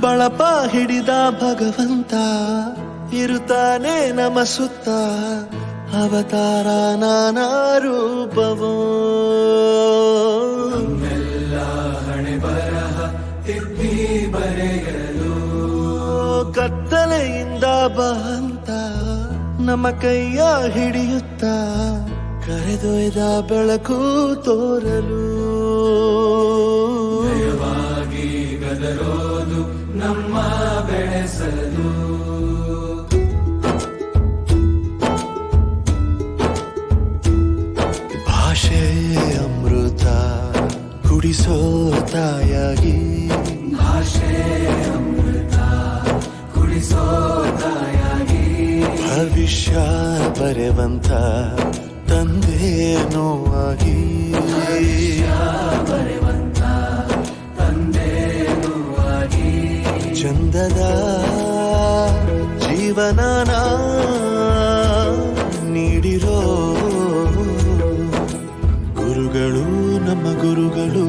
ಬಳಪ ಹಿಡಿದ ಭಗವಂತ ಇರುತ್ತಾನೆ ನಮ ಸುತ್ತ ಅವತಾರ ನಾನಾ ರೂಪವೋ. ಕತ್ತಲೆಯಿಂದ ಬಹಂತ ನಮ್ಮ ಕೈಯ ಹಿಡಿಯುತ್ತ ಕರೆದೊಯ್ದ ಬೆಳಕು ತೋರಲು. ಭಾಷೆ ಅಮೃತ ಕುಡಿಸೋ ತಾಯಾಗಿ ಭವಿಷ್ಯ ಬರೆವಂತ ತಂದೆ ನೋವಾಗಿ. ಚಂದದ ಜೀವನನ ನೀಡಿರೋ ಗುರುಗಳು ನಮ್ಮ ಗುರುಗಳು.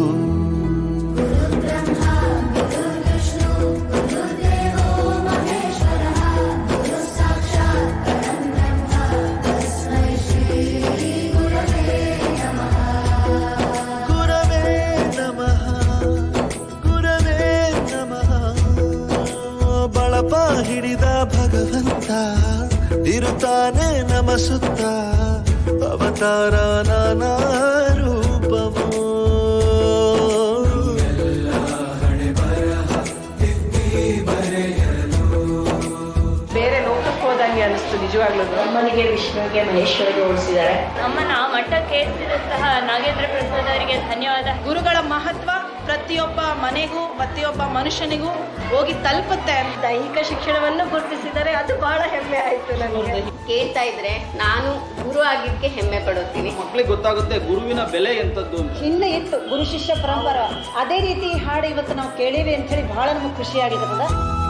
ಇರುತ್ತಾನೆ ನಮ ಸುತ್ತ ಅವತಾರ ನಾನಾ ನಿಜವಾಗ್ಲೂ ಅಮ್ಮನಿಗೆ ವಿಷ್ಣುವಿಗೆ ಮಹೇಶ್ವರಿಗೆ ಹೋಲಿಸಿದ್ದಾರೆ ಅಮ್ಮನ ಮಠಕ್ಕೆ ಸಹ ನಾಗೇಂದ್ರ ಪ್ರಸಾದ್ ಅವರಿಗೆ ಧನ್ಯವಾದ. ಗುರುಗಳ ಮಹತ್ವ ಪ್ರತಿಯೊಬ್ಬ ಮನೆಗೂ ಪ್ರತಿಯೊಬ್ಬ ಮನುಷ್ಯನಿಗೂ ಹೋಗಿ ತಲುಪುತ್ತೆ ಅಂತ. ದೈಹಿಕ ಶಿಕ್ಷಣವನ್ನು ಗುರುತಿಸಿದರೆ ಅದು ಬಹಳ ಹೆಮ್ಮೆ ಆಯ್ತು ನನಗೆ. ಕೇಳ್ತಾ ಇದ್ರೆ ನಾನು ಗುರು ಆಗಿದ್ದಕ್ಕೆ ಹೆಮ್ಮೆ ಪಡುತ್ತೀನಿ. ಮಕ್ಕಳಿಗೆ ಗೊತ್ತಾಗುತ್ತೆ ಗುರುವಿನ ಬೆಲೆ ಎಂತದ್ದು ಅಂತ. ಹಿಂದೆ ಇತ್ತು ಗುರು ಶಿಷ್ಯ ಪರಂಪರ. ಅದೇ ರೀತಿ ಹಾಡು ಇವತ್ತು ನಾವು ಕೇಳೀವಿ ಅಂತ ಹೇಳಿ ಬಹಳ ನಮಗೆ ಖುಷಿಯಾಗಿದೆ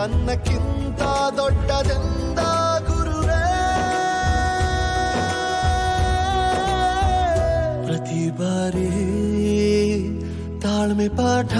ಅನ್ನಕ್ಕಿಂತ ದೊಡ್ಡದೆಂದ ಗುರುವೇ? ಪ್ರತಿ ಬಾರಿ ತಾಳ್ಮೆ ಪಾಠ